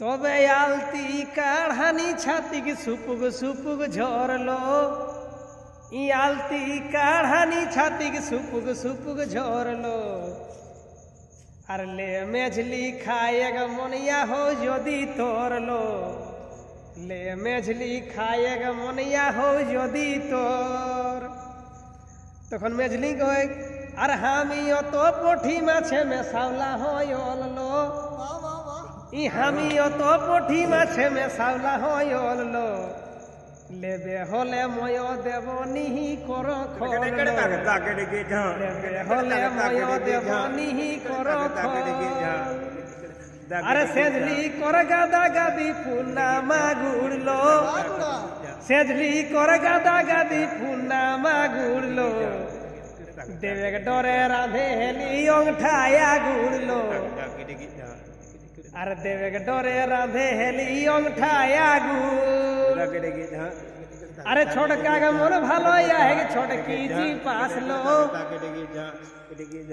তবে আলতি কাঢ়ানি ছাতিক সুপুগ সুপুগ ঝরলো। ই আলতি কাঢ়ানি ছাতিক সুপুগ সুপুগ ঝরলো। আর লে মেঝলি খায়েগ মনিয়া হো যদি তোরলো। লে মেঝলি খায়েগ মনিয়া হো যদি তোর। তখন মেঝলি কয়, আর হামি অত পঠি মাছে মেশাওলা হয় অললো। ই হামি অত পঠি মাছে মেশাওলা হয় অললো লেবে হলে ময় দেব নিহি কর লেবে হলে ময় দেব নিহি কর আরে সেজলি কর গাদা গাদি পুনামা গুড়লো সেজলি কর গাদা গাদি পুনামা গুড়লো দেবেক ডরে রাধে হেলি অংঠায়া গুড়লো আর দেবে ডরে রাধে হেলিয়ন খায় আগুন। আরে ছোটকা মন ভালো আহে ছোটকি জি পাস লো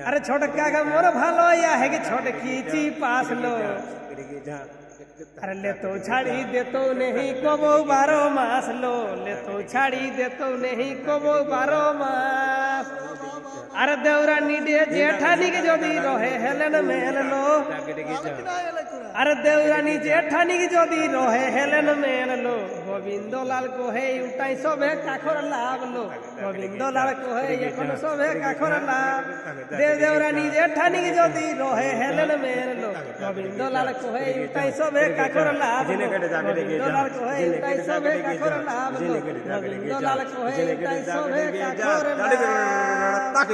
আরে ছোটকা মন ভালো আহে ছোটকি জি পাস লো আরে লে তো ছাড়ি দেতো নেহি কবো বারো মাস লো। লে তো ছাড়ি দেতো নেহি কবো বারো মাস। আর দেউরা নিডে জেঠানিকে যদি রহে হেলেন মেললো আর দেউরানি জেঠানিকে যদি রহে হেলেন মেললো গোবিন্দ লাল কোহে উঠাই সবে কাখর লাভ লো। গোবিন্দ লাল কোহে এখন সবে কাখর লাভ। দেব দেবরা নিজে ঠানি যদি রহে হেলেন মের লো। গোবিন্দ লাল কোহে উঠাই সবে কাখর লাভ গোবিন্দ লাল কোহে উঠাই সবে কাখর লাভ গোবিন্দ লাল কোহে উঠাই সবে কাখর লাভ